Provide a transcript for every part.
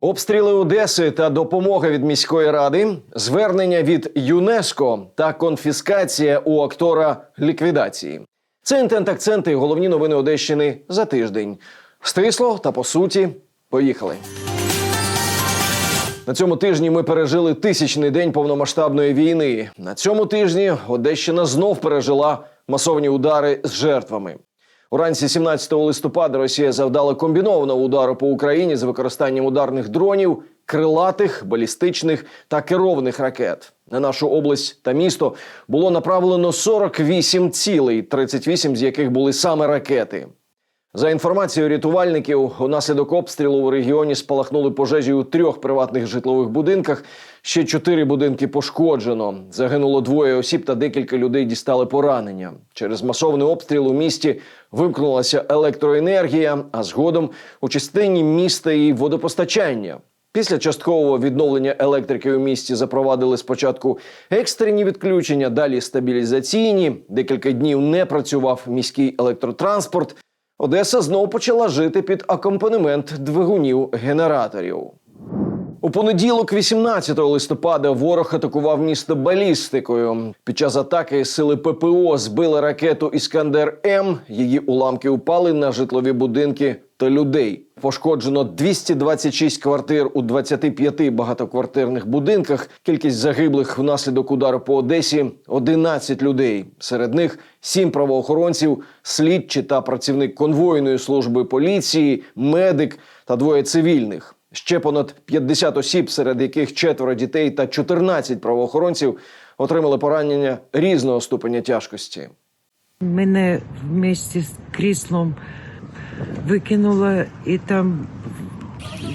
Обстріли Одеси та допомога від міської ради, звернення від ЮНЕСКО та конфіскація у актора ліквідації. Це інтент акценти головні новини Одещини за тиждень. Стисло та по суті, поїхали. На цьому тижні ми пережили тисячний день повномасштабної війни. На цьому тижні Одещина знов пережила масовні удари з жертвами. Уранці 17 листопада Росія завдала комбінованого удару по Україні з використанням ударних дронів, крилатих, балістичних та керованих ракет. На нашу область та місто було направлено 48 цілей, 38 з яких були саме ракети. За інформацією рятувальників, унаслідок обстрілу у регіоні спалахнули пожежі у трьох приватних житлових будинках. Ще чотири будинки пошкоджено. Загинуло двоє осіб та декілька людей дістали поранення. Через масовний обстріл у місті вимкнулася електроенергія, а згодом у частині міста і водопостачання. Після часткового відновлення електрики у місті запровадили спочатку екстрені відключення, далі стабілізаційні. Декілька днів не працював міський електротранспорт. Одеса знову почала жити під акомпанемент двигунів генераторів. У понеділок, 18 листопада, ворог атакував місто балістикою. Під час атаки сили ППО збили ракету Іскандер М. Її уламки упали на житлові будинки та людей. Пошкоджено 226 квартир у 25 багатоквартирних будинках. Кількість загиблих внаслідок удару по Одесі 11 людей. Серед них 7 правоохоронців, слідчі та працівник конвойної служби поліції, медик та двоє цивільних. Ще понад 50 осіб, серед яких четверо дітей та 14 правоохоронців отримали поранення різного ступеня тяжкості. Мене вместе з кріслом викинуло, і там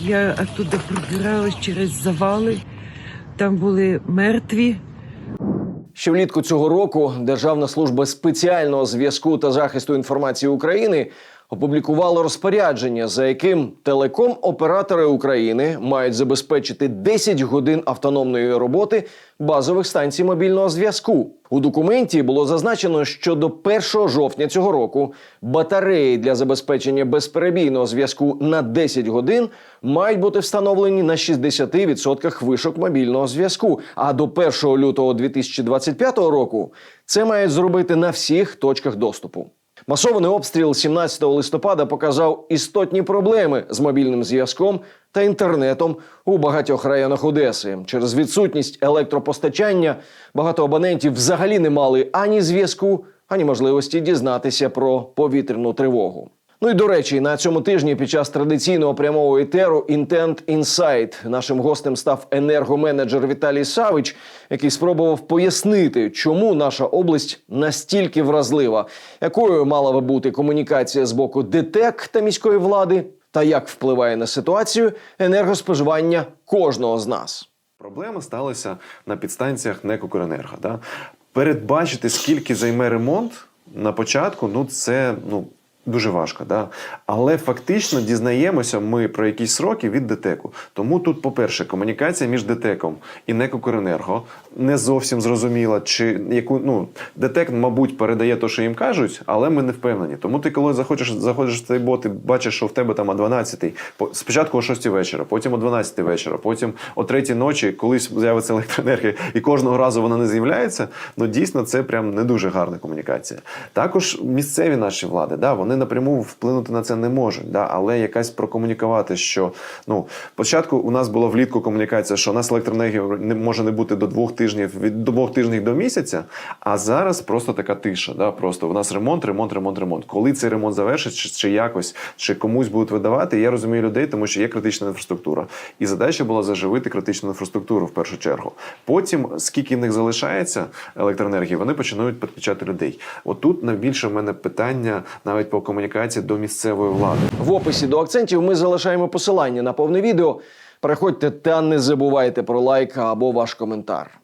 я оттуда пробиралась через завали. Там були мертві. Ще влітку цього року Державна служба спеціального зв'язку та захисту інформації України опублікувала розпорядження, за яким телеком-оператори України мають забезпечити 10 годин автономної роботи базових станцій мобільного зв'язку. У документі було зазначено, що до 1 жовтня цього року батареї для забезпечення безперебійного зв'язку на 10 годин мають бути встановлені на 60% вишок мобільного зв'язку. А до 1 лютого 2025 року це мають зробити на всіх точках доступу. Масований обстріл 17 листопада показав істотні проблеми з мобільним зв'язком та інтернетом у багатьох районах Одеси. Через відсутність електропостачання багато абонентів взагалі не мали ані зв'язку, ані можливості дізнатися про повітряну тривогу. Ну і до речі, на цьому тижні під час традиційного прямого етеру Intent Insight нашим гостем став енергоменеджер Віталій Савич, який спробував пояснити, чому наша область настільки вразлива, якою мала би бути комунікація з боку ДТЕК та міської влади, та як впливає на ситуацію енергоспоживання кожного з нас. Проблема сталася на підстанціях НЕК «Укренерго». Да? Передбачити, скільки займе ремонт на початку, ну це ну. Дуже важко, да? але фактично дізнаємося ми про якісь сроки від ДТЕКу. Тому тут, по-перше, комунікація між ДТЕКом і НЕК «Укренерго» не зовсім зрозуміла, чи яку ну ДТЕК, мабуть, передає те, що їм кажуть, але ми не впевнені. Тому ти, коли захочеш, заходиш в цей бот і бачиш, що в тебе там о 12 спочатку о 6 вечора, потім о 12 вечора, потім о 3 ночі, колись з'явиться електроенергія, і кожного разу вона не з'являється. Ну дійсно, це прям не дуже гарна комунікація. Також місцеві наші влади, да, вони напряму вплинути на це не можуть, да, але якась прокомунікувати, що ну спочатку у нас була влітку комунікація, що у нас електроенергія не може не бути до двох тижнів від двох тижнів до місяця. А зараз просто така тиша. Да, просто у нас ремонт, ремонт, ремонт, ремонт. Коли цей ремонт завершить, чи, чи якось, чи комусь будуть видавати, я розумію людей, тому що є критична інфраструктура. І задача була заживити критичну інфраструктуру в першу чергу. Потім, скільки в них залишається електроенергії, вони починають підключати людей. Отут найбільше в мене питання навіть по комунікації до місцевої влади. В описі до акцентів ми залишаємо посилання на повне відео. Переходьте та не забувайте про лайк або ваш коментар.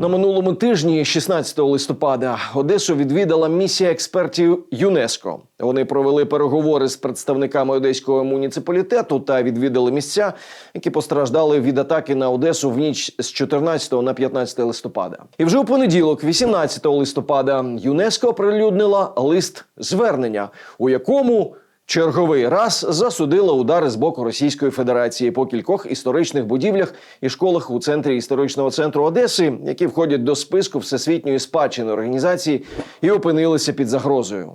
На минулому тижні, 16 листопада, Одесу відвідала місія експертів ЮНЕСКО. Вони провели переговори з представниками одеського муніципалітету та відвідали місця, які постраждали від атаки на Одесу в ніч з 14 на 15 листопада. І вже у понеділок, 18 листопада, ЮНЕСКО оприлюднила лист звернення, у якому Черговий раз засудила удари з боку Російської Федерації по кількох історичних будівлях і школах у центрі історичного центру Одеси, які входять до списку всесвітньої спадщини організації і опинилися під загрозою.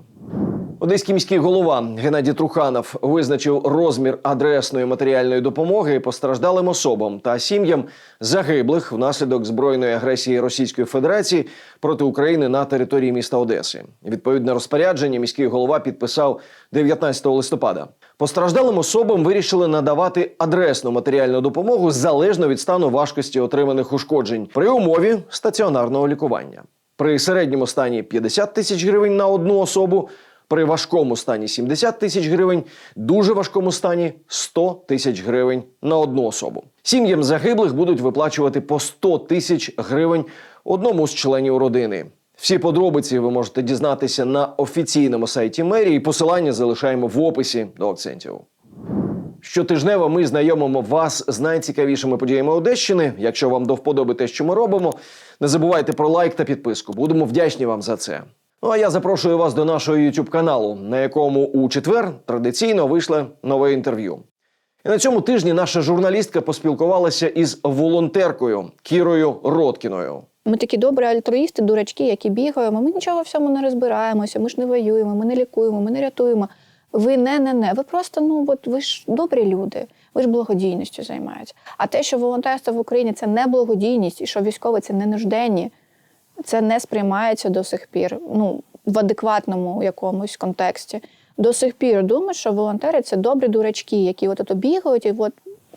Одеський міський голова Геннадій Труханов визначив розмір адресної матеріальної допомоги постраждалим особам та сім'ям загиблих внаслідок збройної агресії Російської Федерації проти України на території міста Одеси. Відповідне розпорядження міський голова підписав 19 листопада. Постраждалим особам вирішили надавати адресну матеріальну допомогу залежно від стану важкості отриманих ушкоджень при умові стаціонарного лікування. При середньому стані 50 тисяч гривень на одну особу. При важкому стані 70 тисяч гривень, дуже важкому стані 100 тисяч гривень на одну особу. Сім'ям загиблих будуть виплачувати по 100 тисяч гривень одному з членів родини. Всі подробиці ви можете дізнатися на офіційному сайті мерії. Посилання залишаємо в описі до акцентів. Щотижнево ми знайомимо вас з найцікавішими подіями Одещини. Якщо вам до вподоби те, що ми робимо, не забувайте про лайк та підписку. Будемо вдячні вам за це. Ну а я запрошую вас до нашого youtube каналу, на якому у четвер традиційно вийшло нове інтерв'ю. І на цьому тижні наша журналістка поспілкувалася із волонтеркою Кірою Роткіною. Ми такі добрі альтруїсти, дурачки, які бігаємо. Ми нічого в цьому не розбираємося. Ми ж не воюємо, ми не лікуємо, ми не рятуємо. Ви не, не, не. Ви просто ну от ви ж добрі люди. Ви ж благодійністю займаєтесь. А те, що волонтерство в Україні це не благодійність, і що військові це не нужденні, це не сприймається до сих пір. Ну в адекватному якомусь контексті. До сих пір думаю, що волонтери це добрі дурачки, які от ото бігають і от.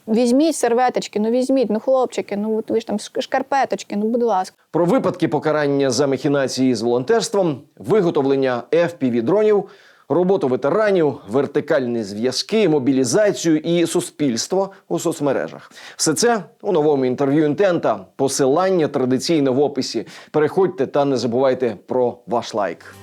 Візьміть серветочки, ну візьміть, ну хлопчики, ну от ви ж там шк- шкарпеточки, ну будь ласка. Про випадки покарання за махінації з волонтерством, виготовлення fpv дронів, роботу ветеранів, вертикальні зв'язки, мобілізацію і суспільство у соцмережах. Все це у новому інтерв'ю інтента. Посилання традиційно в описі. Переходьте та не забувайте про ваш лайк.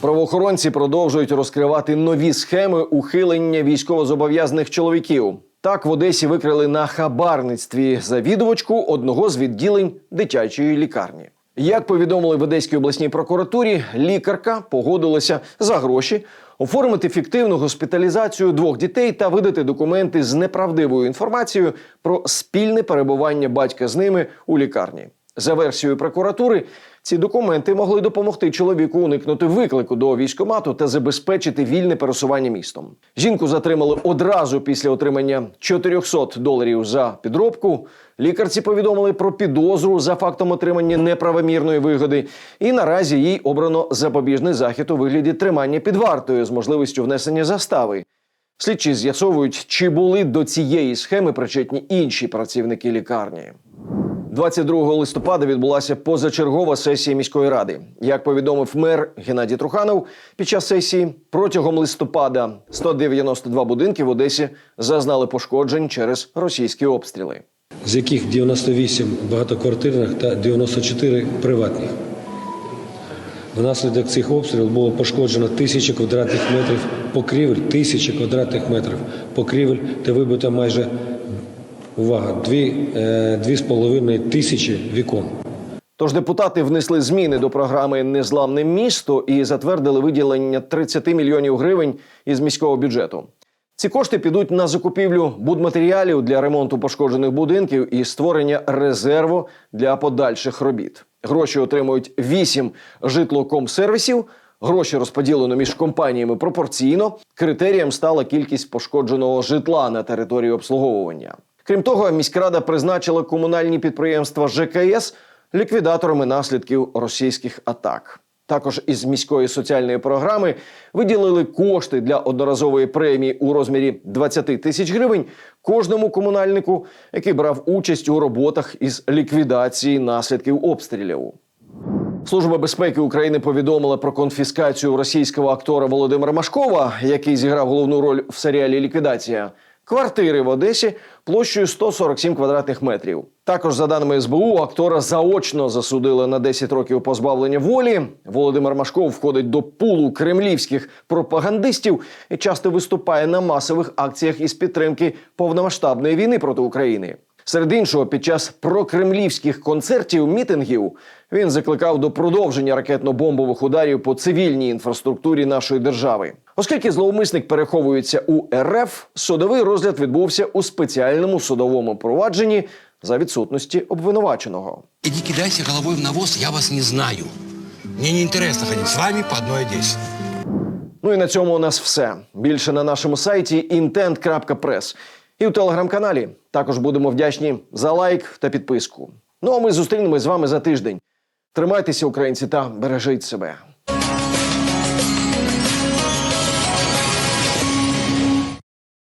Правоохоронці продовжують розкривати нові схеми ухилення військовозобов'язаних чоловіків. Так в Одесі викрили на хабарництві завідувачку одного з відділень дитячої лікарні. Як повідомили в Одеській обласній прокуратурі, лікарка погодилася за гроші оформити фіктивну госпіталізацію двох дітей та видати документи з неправдивою інформацією про спільне перебування батька з ними у лікарні. За версією прокуратури, ці документи могли допомогти чоловіку уникнути виклику до військомату та забезпечити вільне пересування містом. Жінку затримали одразу після отримання 400 доларів за підробку. Лікарці повідомили про підозру за фактом отримання неправомірної вигоди, і наразі їй обрано запобіжний захід у вигляді тримання під вартою з можливістю внесення застави. Слідчі з'ясовують, чи були до цієї схеми причетні інші працівники лікарні. 22 листопада відбулася позачергова сесія міської ради. Як повідомив мер Геннадій Труханов, під час сесії протягом листопада 192 будинки в Одесі зазнали пошкоджень через російські обстріли. з яких 98 багатоквартирних та 94 приватних. Внаслідок цих обстрілів було пошкоджено тисячі квадратних метрів покрівель, тисячі квадратних метрів покрівель та вибито майже увага, дві, е, тисячі вікон. Тож депутати внесли зміни до програми Незламне місто і затвердили виділення 30 мільйонів гривень із міського бюджету. Ці кошти підуть на закупівлю будматеріалів для ремонту пошкоджених будинків і створення резерву для подальших робіт. Гроші отримують 8 житлокомсервісів. Гроші розподілено між компаніями пропорційно. Критерієм стала кількість пошкодженого житла на території обслуговування. Крім того, міськрада призначила комунальні підприємства ЖКС ліквідаторами наслідків російських атак. Також із міської соціальної програми виділили кошти для одноразової премії у розмірі 20 тисяч гривень кожному комунальнику, який брав участь у роботах із ліквідації наслідків обстрілів. Служба безпеки України повідомила про конфіскацію російського актора Володимира Машкова, який зіграв головну роль в серіалі Ліквідація. Квартири в Одесі площею 147 квадратних метрів. Також, за даними СБУ, актора заочно засудили на 10 років позбавлення волі. Володимир Машков входить до пулу кремлівських пропагандистів і часто виступає на масових акціях із підтримки повномасштабної війни проти України. Серед іншого, під час прокремлівських концертів мітингів він закликав до продовження ракетно-бомбових ударів по цивільній інфраструктурі нашої держави. Оскільки зловмисник переховується у РФ, судовий розгляд відбувся у спеціальному судовому провадженні за відсутності обвинуваченого. Иди кидайся головой в навоз, я вас не знаю. Мне неинтересно ходить с вами по одной Одессе. Ну і на цьому у нас все. Більше на нашому сайті intent.press і у телеграм-каналі. Також будемо вдячні за лайк та підписку. Ну а ми зустрінемось з вами за тиждень. Тримайтеся, українці, та бережіть себе.